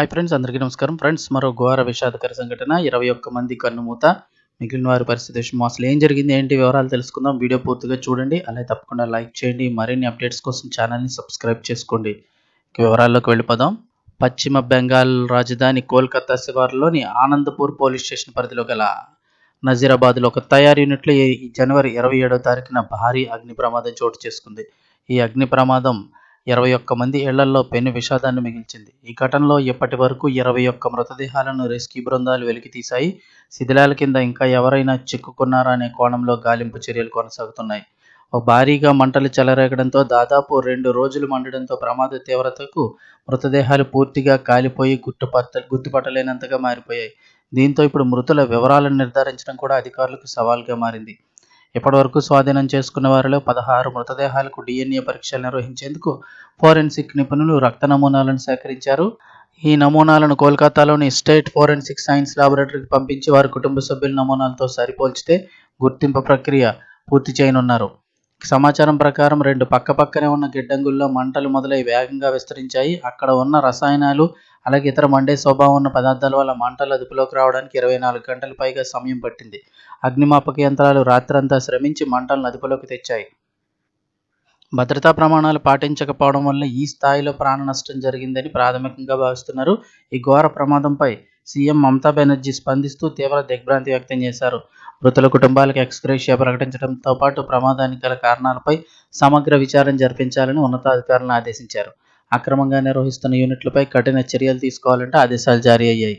Hi friends అందరికీ నమస్కారం. Friends మరో ఘోర విషాదకర సంఘటన. ఇరవై ఒక్క మంది కన్నుమూత మిగిలిన వారి పరిస్థితి అసలు ఏం జరిగింది ఏంటి వివరాలు తెలుసుకుందాం. వీడియో పూర్తిగా చూడండి. అలాగే తప్పకుండా లైక్ చేయండి. మరిన్ని అప్డేట్స్ కోసం ఛానల్ని సబ్స్క్రైబ్ చేసుకోండి. ఇక వివరాల్లోకి వెళ్ళిపోదాం. పశ్చిమ బెంగాల్ రాజధాని కోల్కతా శివారులోని ఆనందపూర్ పోలీస్ స్టేషన్ పరిధిలో గల నజీరాబాద్లో ఒక తయారు యూనిట్లో ఈ జనవరి ఇరవై ఏడో తారీఖున భారీ అగ్ని ప్రమాదం చోటు చేసుకుంది. ఈ అగ్ని ప్రమాదం ఇరవై ఒక్క మంది ఇళ్ళల్లో పెను విషాదాన్ని మిగిల్చింది. ఈ ఘటనలో ఇప్పటి వరకు ఇరవై ఒక్క మృతదేహాలను రెస్క్యూ బృందాలు వెలికి తీశాయి. శిథిలాల కింద ఇంకా ఎవరైనా చిక్కుకున్నారా అనే కోణంలో గాలింపు చర్యలు కొనసాగుతున్నాయి. ఓ భారీగా మంటలు చెలరేగడంతో దాదాపు రెండు రోజులు మండడంతో ప్రమాద తీవ్రతకు మృతదేహాలు పూర్తిగా కాలిపోయి గుర్తుపట్ట గుర్తుపట్టలేనంతగా మారిపోయాయి. దీంతో ఇప్పుడు మృతుల వివరాలను నిర్ధారించడం కూడా అధికారులకు సవాల్గా మారింది. ఇప్పటివరకు స్వాధీనం చేసుకున్న వారిలో పదహారు మృతదేహాలకు డిఎన్ఏ పరీక్షలు నిర్వహించేందుకు ఫోరెన్సిక్ నిపుణులు రక్త నమూనాలను సేకరించారు. ఈ నమూనాలను కోల్కతాలోని స్టేట్ ఫోరెన్సిక్ సైన్స్ లాబొరేటరీకి పంపించి వారి కుటుంబ సభ్యుల నమూనాలతో సరిపోల్చితే గుర్తింపు ప్రక్రియ పూర్తి చేయనున్నారు. సమాచారం ప్రకారం రెండు పక్కపక్కనే ఉన్న గిడ్డంగుల్లో మంటలు మొదలై వేగంగా విస్తరించాయి. అక్కడ ఉన్న రసాయనాలు అలాగే ఇతర మండే స్వభావం ఉన్న పదార్థాల వల్ల మంటలు అదుపులోకి రావడానికి ఇరవై నాలుగు గంటల పైగా సమయం పట్టింది. అగ్నిమాపక యంత్రాలు రాత్రంతా శ్రమించి మంటలను అదుపులోకి తెచ్చాయి. భద్రతా ప్రమాణాలు పాటించకపోవడం వల్ల ఈ స్థాయిలో ప్రాణ నష్టం జరిగిందని ప్రాథమికంగా భావిస్తున్నారు. ఈ ఘోర ప్రమాదంపై సీఎం మమతా బెనర్జీ స్పందిస్తూ తీవ్ర దిగ్భ్రాంతి వ్యక్తం చేశారు. మృతుల కుటుంబాలకు ఎక్స్గ్రేషియా ప్రకటించడంతో పాటు ప్రమాదానికి గల కారణాలపై సమగ్ర విచారణ జరిపించాలని ఉన్నతాధికారులను ఆదేశించారు. అక్రమంగా నిర్వహిస్తున్న యూనిట్లపై కఠిన చర్యలు తీసుకోవాలంటే ఆదేశాలు జారీ అయ్యాయి.